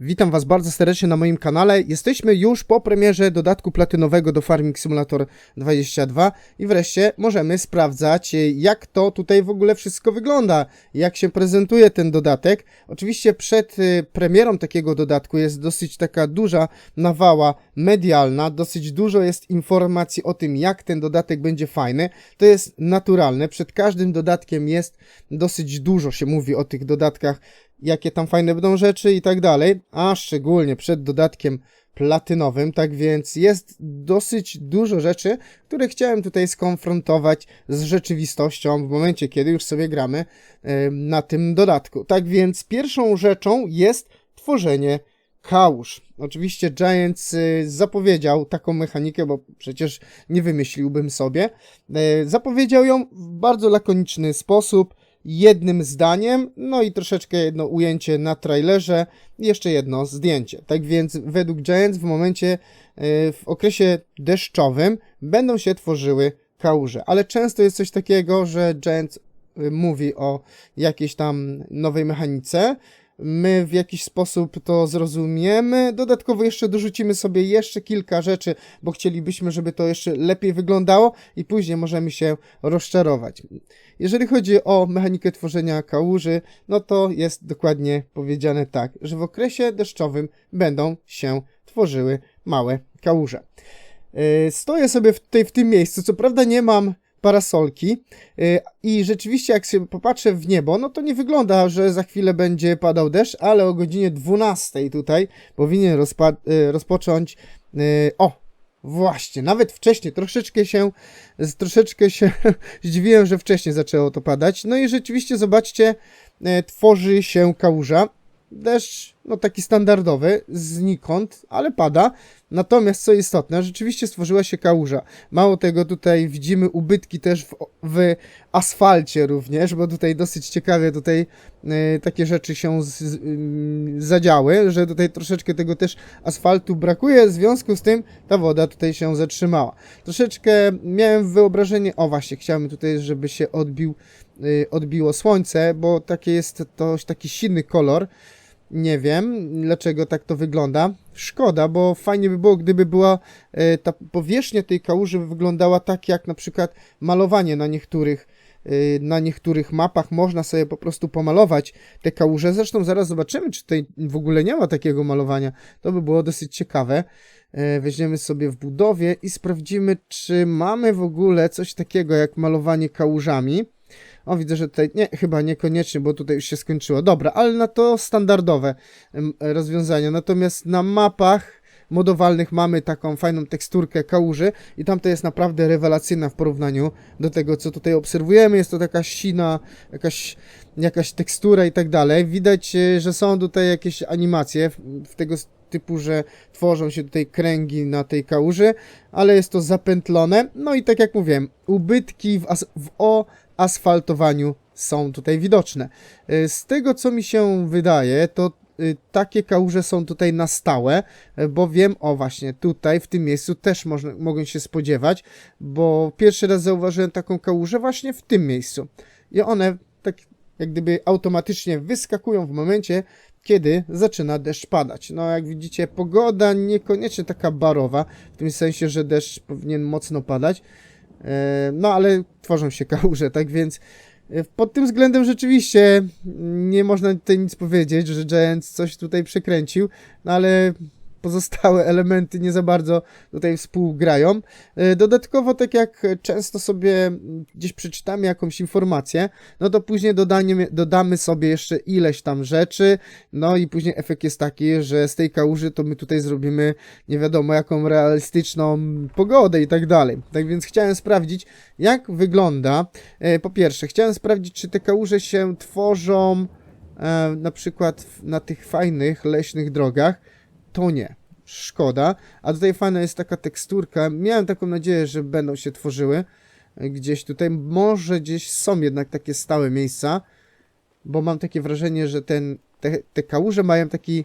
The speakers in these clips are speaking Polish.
Witam Was bardzo serdecznie na moim kanale. Jesteśmy już po premierze dodatku platynowego do Farming Simulator 22 i wreszcie możemy sprawdzać, e, jak to tutaj w ogóle wszystko wygląda, jak się prezentuje ten dodatek. Oczywiście przed e, premierą takiego dodatku jest dosyć taka duża nawała medialna, dosyć dużo jest informacji o tym, jak ten dodatek będzie fajny. To jest naturalne, przed każdym dodatkiem jest dosyć dużo się mówi o tych dodatkach jakie tam fajne będą rzeczy i tak dalej, a szczególnie przed dodatkiem platynowym, tak więc jest dosyć dużo rzeczy, które chciałem tutaj skonfrontować z rzeczywistością w momencie, kiedy już sobie gramy na tym dodatku. Tak więc pierwszą rzeczą jest tworzenie kałuż. Oczywiście Giants y, zapowiedział taką mechanikę, bo przecież nie wymyśliłbym sobie. E, Zapowiedział ją w bardzo lakoniczny sposób jednym zdaniem, no i troszeczkę jedno ujęcie na trailerze, jeszcze jedno zdjęcie. Tak więc według Giants w momencie, e, w okresie deszczowym będą się tworzyły kałuże, ale często jest coś takiego, że Giants e, mówi o jakiejś tam nowej mechanice, my w jakiś sposób to zrozumiemy. Dodatkowo jeszcze dorzucimy sobie jeszcze kilka rzeczy, bo chcielibyśmy, żeby to jeszcze lepiej wyglądało i później możemy się rozczarować. Jeżeli chodzi o mechanikę tworzenia kałuży, no to jest dokładnie powiedziane tak, że w okresie deszczowym będą się tworzyły małe kałuże. Yy, Stoję sobie w, tej, w tym miejscu, co prawda nie mam parasolki yy, i rzeczywiście jak się popatrzę w niebo, no to nie wygląda, że za chwilę będzie padał deszcz, ale o godzinie 12 tutaj powinien yy, rozpocząć, yy, o Właśnie, nawet wcześniej, troszeczkę się, troszeczkę się zdziwiłem, że wcześniej zaczęło to padać. No i rzeczywiście, zobaczcie, tworzy się kałuża. Deszcz, no taki standardowy, znikąd, ale pada. Natomiast, co istotne, rzeczywiście stworzyła się kałuża. Mało tego, tutaj widzimy ubytki też w, w asfalcie również, bo tutaj dosyć ciekawie tutaj e, takie rzeczy się z, ym, zadziały, że tutaj troszeczkę tego też asfaltu brakuje, w związku z tym ta woda tutaj się zatrzymała. Troszeczkę miałem wyobrażenie, o właśnie, chciałem tutaj, żeby się odbił, y, odbiło słońce, bo takie jest to taki silny kolor. Nie wiem, dlaczego tak to wygląda. Szkoda, bo fajnie by było, gdyby była e, ta powierzchnia tej kałuży wyglądała tak, jak na przykład malowanie na niektórych y, na niektórych mapach można sobie po prostu pomalować te kałuże. Zresztą zaraz zobaczymy, czy tutaj w ogóle nie ma takiego malowania. To by było dosyć ciekawe. E, Weźmiemy sobie w budowie i sprawdzimy, czy mamy w ogóle coś takiego jak malowanie kałużami. O, widzę, że tutaj nie, chyba niekoniecznie, bo tutaj już się skończyło. Dobra, ale na to standardowe rozwiązania. Natomiast na mapach modowalnych mamy taką fajną teksturkę kałuży i tamta jest naprawdę rewelacyjna w porównaniu do tego, co tutaj obserwujemy. Jest to taka sina, jakaś, jakaś tekstura i tak dalej. Widać, e, że są tutaj jakieś animacje w, tego typu, że tworzą się tutaj kręgi na tej kałuży, ale jest to zapętlone. No i tak jak mówiłem, ubytki w, w oasfaltowaniu są tutaj widoczne. E, Z tego, co mi się wydaje, to y, takie kałuże są tutaj na stałe, e, bo wiem, o właśnie, tutaj w tym miejscu też można, mogą się spodziewać, bo pierwszy raz zauważyłem taką kałużę właśnie w tym miejscu. I one tak jak gdyby automatycznie wyskakują w momencie, kiedy zaczyna deszcz padać. No jak widzicie, pogoda niekoniecznie taka barowa, w tym sensie, że deszcz powinien mocno padać, no ale tworzą się kałuże, tak więc e, pod tym względem rzeczywiście nie można tutaj nic powiedzieć, że Giants coś tutaj przekręcił, no ale pozostałe elementy nie za bardzo tutaj współgrają. E, Dodatkowo, tak jak często sobie gdzieś przeczytamy jakąś informację, no to później dodanie, dodamy sobie jeszcze ileś tam rzeczy, no i później efekt jest taki, że z tej kałuży to my tutaj zrobimy nie wiadomo jaką realistyczną pogodę i tak dalej. Tak więc chciałem sprawdzić, jak wygląda. E, Po pierwsze, chciałem sprawdzić, czy te kałuże się tworzą e, na przykład na tych fajnych leśnych drogach. To nie. Szkoda. A tutaj fajna jest taka teksturka. Miałem taką nadzieję, że będą się tworzyły gdzieś tutaj. Może gdzieś są jednak takie stałe miejsca, bo mam takie wrażenie, że ten, te, te kałuże mają taki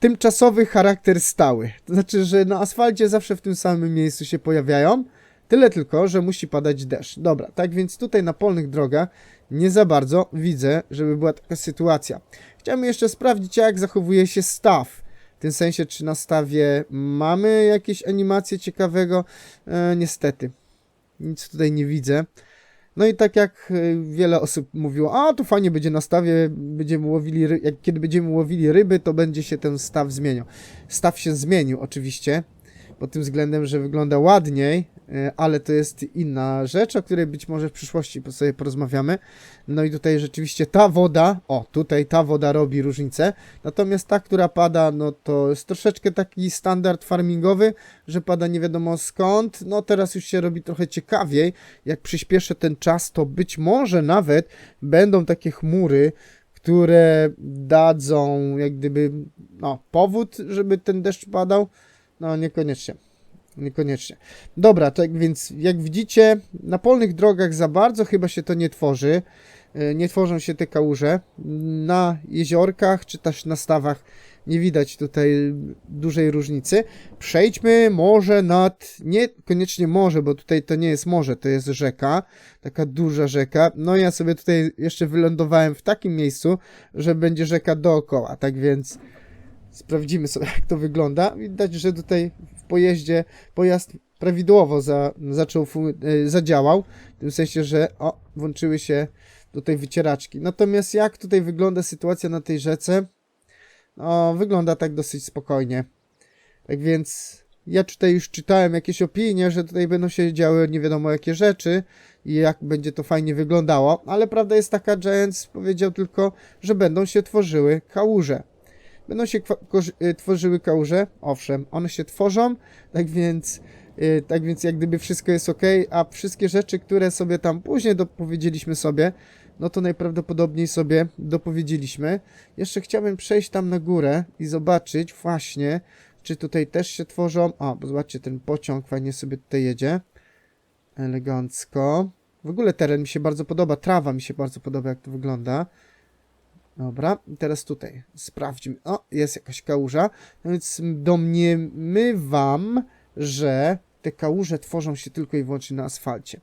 tymczasowy charakter stały. To znaczy, że na asfalcie zawsze w tym samym miejscu się pojawiają, Tyle tylko, że musi padać deszcz. Dobra, tak więc tutaj na polnych drogach nie za bardzo widzę, żeby była taka sytuacja. Chciałbym jeszcze sprawdzić, jak zachowuje się staw. Tym sensie, czy na stawie mamy jakieś animacje ciekawego. E, niestety, nic tutaj nie widzę. No i tak jak e, wiele osób mówiło, a tu fajnie będzie na stawie, będziemy łowili, jak, kiedy będziemy łowili ryby, to będzie się ten staw zmieniał. Staw się zmienił oczywiście, pod tym względem, że wygląda ładniej, e, ale to jest inna rzecz, o której być może w przyszłości sobie porozmawiamy. No i tutaj rzeczywiście ta woda, o tutaj ta woda robi różnicę, natomiast ta, która pada, no to jest troszeczkę taki standard farmingowy, że pada nie wiadomo skąd. No teraz już się robi trochę ciekawiej. Jak przyspieszę ten czas, to być może nawet będą takie chmury, które dadzą jak gdyby no, powód, żeby ten deszcz padał. No niekoniecznie. Niekoniecznie. Dobra, tak więc jak widzicie, na polnych drogach za bardzo chyba się to nie tworzy. E, Nie tworzą się te kałuże. Na jeziorkach czy też na stawach nie widać tutaj dużej różnicy. Przejdźmy może nad, nie koniecznie morze, bo tutaj to nie jest morze, to jest rzeka, taka duża rzeka. No ja sobie tutaj jeszcze wylądowałem w takim miejscu, że będzie rzeka dookoła, tak więc sprawdzimy sobie jak to wygląda. Widać, że tutaj w pojeździe pojazd prawidłowo za, zaczął, e, zadziałał, w tym sensie, że o, włączyły się tutaj wycieraczki. Natomiast jak tutaj wygląda sytuacja na tej rzece? No, wygląda tak dosyć spokojnie. Tak więc ja tutaj już czytałem jakieś opinie, że tutaj będą się działy nie wiadomo jakie rzeczy i jak będzie to fajnie wyglądało, ale prawda jest taka, Giants powiedział tylko, że będą się tworzyły kałuże. Będą się y, tworzyły kałuże, owszem, one się tworzą, tak więc, y, tak więc jak gdyby wszystko jest ok, a wszystkie rzeczy, które sobie tam później dopowiedzieliśmy sobie, no to najprawdopodobniej sobie dopowiedzieliśmy. Jeszcze chciałbym przejść tam na górę i zobaczyć właśnie, czy tutaj też się tworzą. A, bo zobaczcie, ten pociąg fajnie sobie tutaj jedzie. Elegancko. W ogóle teren mi się bardzo podoba, trawa mi się bardzo podoba, jak to wygląda. Dobra, teraz tutaj sprawdźmy. O, jest jakaś kałuża. No więc domniemywam, że te kałuże tworzą się tylko i wyłącznie na asfalcie.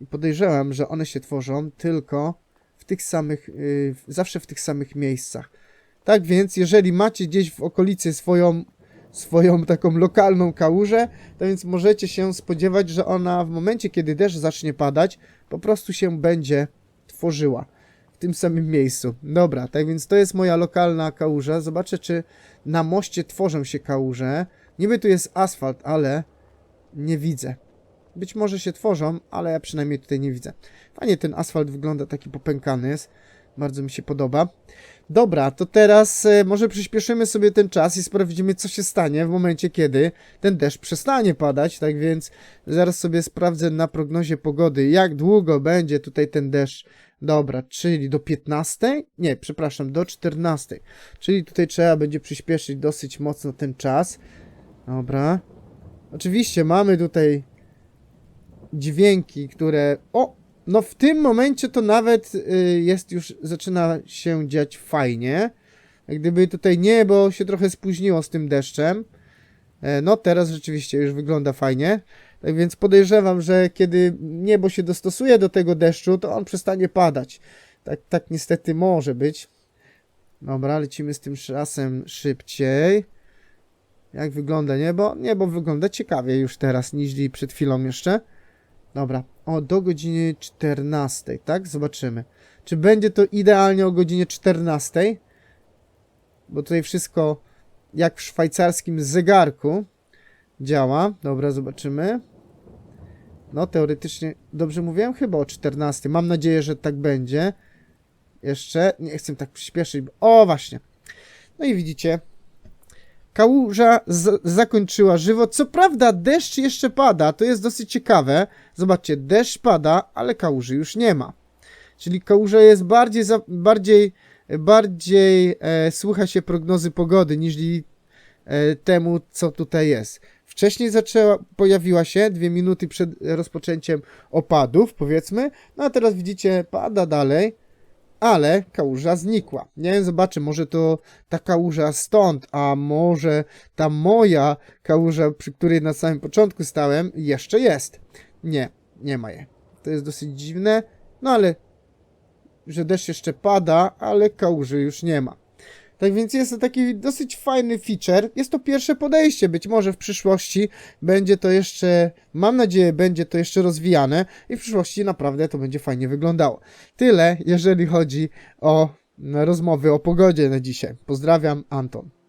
I podejrzewam, że one się tworzą tylko w tych samych, yy, zawsze w tych samych miejscach. Tak więc, jeżeli macie gdzieś w okolicy swoją, swoją taką lokalną kałużę, to więc możecie się spodziewać, że ona w momencie, kiedy deszcz zacznie padać, po prostu się będzie tworzyła tym samym miejscu. Dobra, tak więc to jest moja lokalna kałuża. Zobaczę, czy na moście tworzą się kałuże. Niby tu jest asfalt, ale nie widzę. Być może się tworzą, ale ja przynajmniej tutaj nie widzę. Fajnie ten asfalt wygląda taki popękany jest. Bardzo mi się podoba. Dobra, to teraz e, może przyspieszymy sobie ten czas i sprawdzimy, co się stanie w momencie, kiedy ten deszcz przestanie padać. Tak więc zaraz sobie sprawdzę na prognozie pogody, jak długo będzie tutaj ten deszcz. Dobra, czyli do 15? Nie, przepraszam, do 14. Czyli tutaj trzeba będzie przyspieszyć dosyć mocno ten czas. Dobra. Oczywiście mamy tutaj dźwięki, które. O! No w tym momencie to nawet y, jest już, zaczyna się dziać fajnie. Jak gdyby tutaj niebo się trochę spóźniło z tym deszczem. E, No teraz rzeczywiście już wygląda fajnie. Tak więc podejrzewam, że kiedy niebo się dostosuje do tego deszczu, to on przestanie padać. Tak, tak niestety może być. Dobra, lecimy z tym czasem szybciej. Jak wygląda niebo? Niebo wygląda ciekawie już teraz niż przed chwilą jeszcze. Dobra, o do godziny 14, tak? Zobaczymy. Czy będzie to idealnie o godzinie 14? Bo tutaj wszystko jak w szwajcarskim zegarku działa. Dobra, zobaczymy. No, teoretycznie dobrze mówiłem? Chyba o 14. Mam nadzieję, że tak będzie. Jeszcze nie chcę tak przyspieszyć. Bo... O, właśnie. No i widzicie, Kałuża zakończyła żywot. Co prawda deszcz jeszcze pada, to jest dosyć ciekawe. Zobaczcie, deszcz pada, ale kałuży już nie ma. Czyli kałuża jest bardziej, za, bardziej, bardziej e, słucha się prognozy pogody niż e, temu, co tutaj jest. Wcześniej zaczęła, pojawiła się dwie minuty przed rozpoczęciem opadów, powiedzmy. No a teraz widzicie, pada dalej, ale kałuża znikła. Nie wiem, zobaczę, może to ta kałuża stąd, a może ta moja kałuża, przy której na samym początku stałem, jeszcze jest. Nie, nie ma je. To jest dosyć dziwne, no ale że deszcz jeszcze pada, ale kałuży już nie ma. Tak więc jest to taki dosyć fajny feature. Jest to pierwsze podejście. Być może w przyszłości będzie to jeszcze, mam nadzieję, będzie to jeszcze rozwijane i w przyszłości naprawdę to będzie fajnie wyglądało. Tyle, jeżeli chodzi o rozmowy o pogodzie na dzisiaj. Pozdrawiam, Anton.